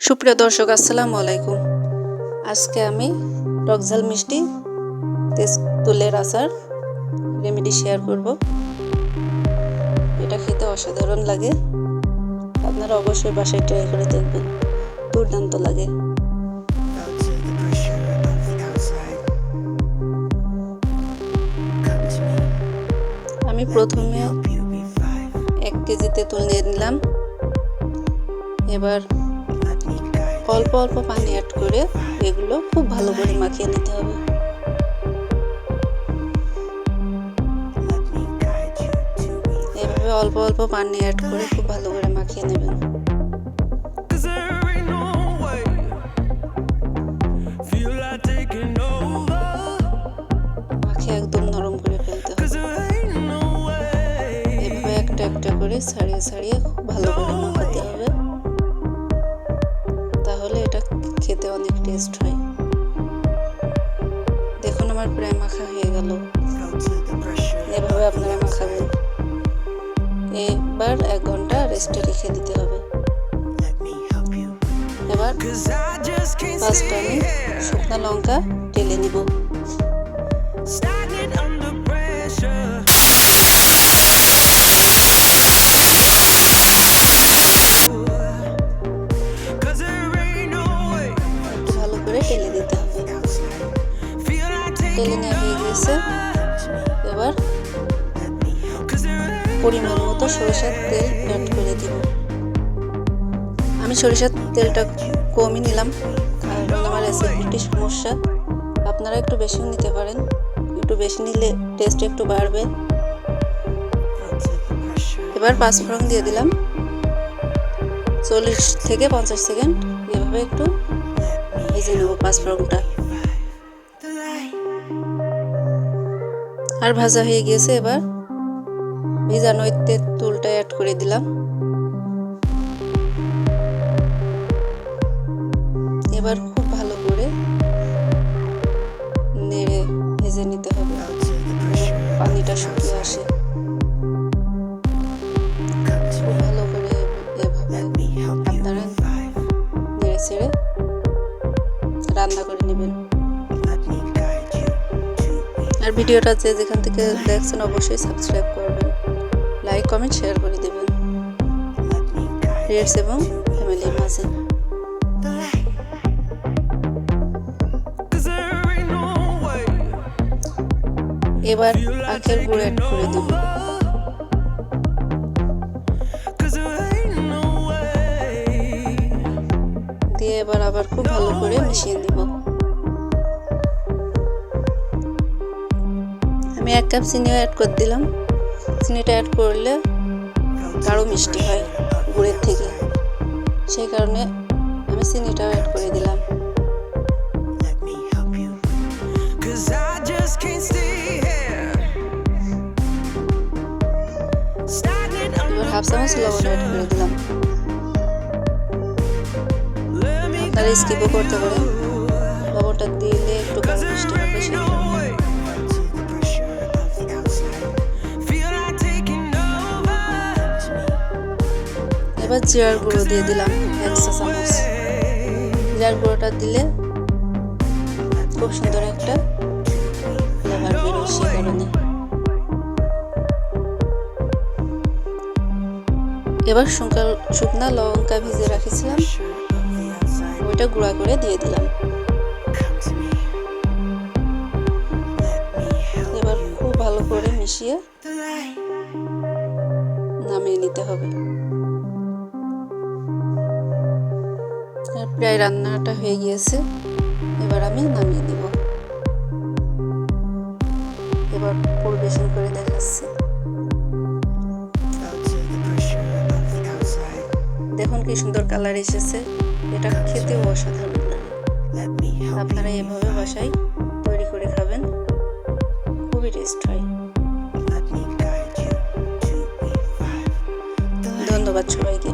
সুপ্রিয় দর্শক, আসসালামু আলাইকুম। আজকে আমি টকঝাল মিষ্টি তেঁতুলের আচার রেমেডি শেয়ার করব। এটা খেতে অসাধারণ লাগে। আপনারা অবশ্যই বাসায় ট্রাই করে দেখবেন। দুর্দান্ত লাগে। আমি প্রথমে. এক কেজি তেঁতুল নিয়ে নিলাম। এবার অল্প অল্প পানি অ্যাড করে এগুলো খুব ভালো করে মাখিয়ে নিতে হবে। এভাবে অল্প অল্প পানি অ্যাড করে খুব ভালো করে মাখিয়ে নেবেন. মাখিয়ে একদম নরম করে ফেলতে হবে. এভাবে একটা একটা করে ছাড়িয়ে ছাড়িয়ে খুব ভালো করে মাখাতে হবে। অনেক হয় দেখুন আমার প্রায় মাখা হয়ে গেল এভাবে আপনারা মাখাবেন এবার এক ঘণ্টা রেস্টে রেখে দিতে হবে. এবার পাঁচটা আমি. শুকনো লঙ্কা টেলে নিব নেওয়া হয়ে গেছে। এবার পরিমাণ মতো সরিষার তেল অ্যাড করে দিব। আমি সরিষার তেলটা কমই নিলাম, কারণ আমার অ্যাসিডিটির সমস্যা। আপনারা একটু বেশিও নিতে পারেন। একটু বেশি নিলে টেস্ট একটু বাড়বে. এবার পাঁচ ফোড়ন দিয়ে দিলাম। চল্লিশ থেকে পঞ্চাশ সেকেন্ড এভাবে একটু ভেজে নেব পাঁচ আর ভাজা হয়ে গিয়েছে এবার। ভিজানো ওই তেঁতুলটা অ্যাড করে দিলাম। এবার খুব ভালো করে নেড়ে ভেজে নিতে হবে। of পানিটা শুকিয়ে আসে. ভালো করে এভাবে আপনারা নেড়ে ছেড়ে রান্না করে নেবেন। আর ভিডিওটা যে যেখান থেকে দেখছেন অবশ্যই সাবস্ক্রাইব করবেন লাইক কমেন্ট শেয়ার করে দেবেন এবং ফ্যামিলির মাঝে. এবার আখের গুঁড়ো অ্যাড করে দেব. দিয়ে এবার আবার খুব ভালো করে মিশিয়ে দিব আমি এক কাপ চিনিও অ্যাড করে দিলাম। চিনিটা অ্যাড করলে গাঢ় মিষ্টি হয় গুড়ের থেকে। সেই কারণে আমি চিনিটাও অ্যাড করে দিলাম। হাফ চামচ লবণ অ্যাড করে দিলাম। আপনারা স্কিপও করতে পারেন লবণটা দিলে একটু কম মিষ্টি এবার জিরার গুঁড়ো দিয়ে দিলাম এক চা চামচ। জিরার গুঁড়োটা দিলে খুব সুন্দর একটা ফ্লেভার বেরোয় সেই কারণে। এবার শুকনা শুকনা লঙ্কা ভিজে রাখিছিলাম. ওইটা গুঁড়া করে দিয়ে দিলাম। এবার খুব ভালো করে মিশিয়ে নামিয়ে নিতে হবে। প্রায় রান্নাটা হয়ে গিয়েছে। এবার আমি নামিয়ে নিব। এবার পরিবেশন করে দেখাচ্ছি. দেখুন কি সুন্দর কালার এসেছে। এটা খেতেও অসাধারণ। লাগে আপনারা এভাবে বাসায় তৈরি করে খাবেন। খুবই টেস্ট হয়. ধন্যবাদ সবাইকে।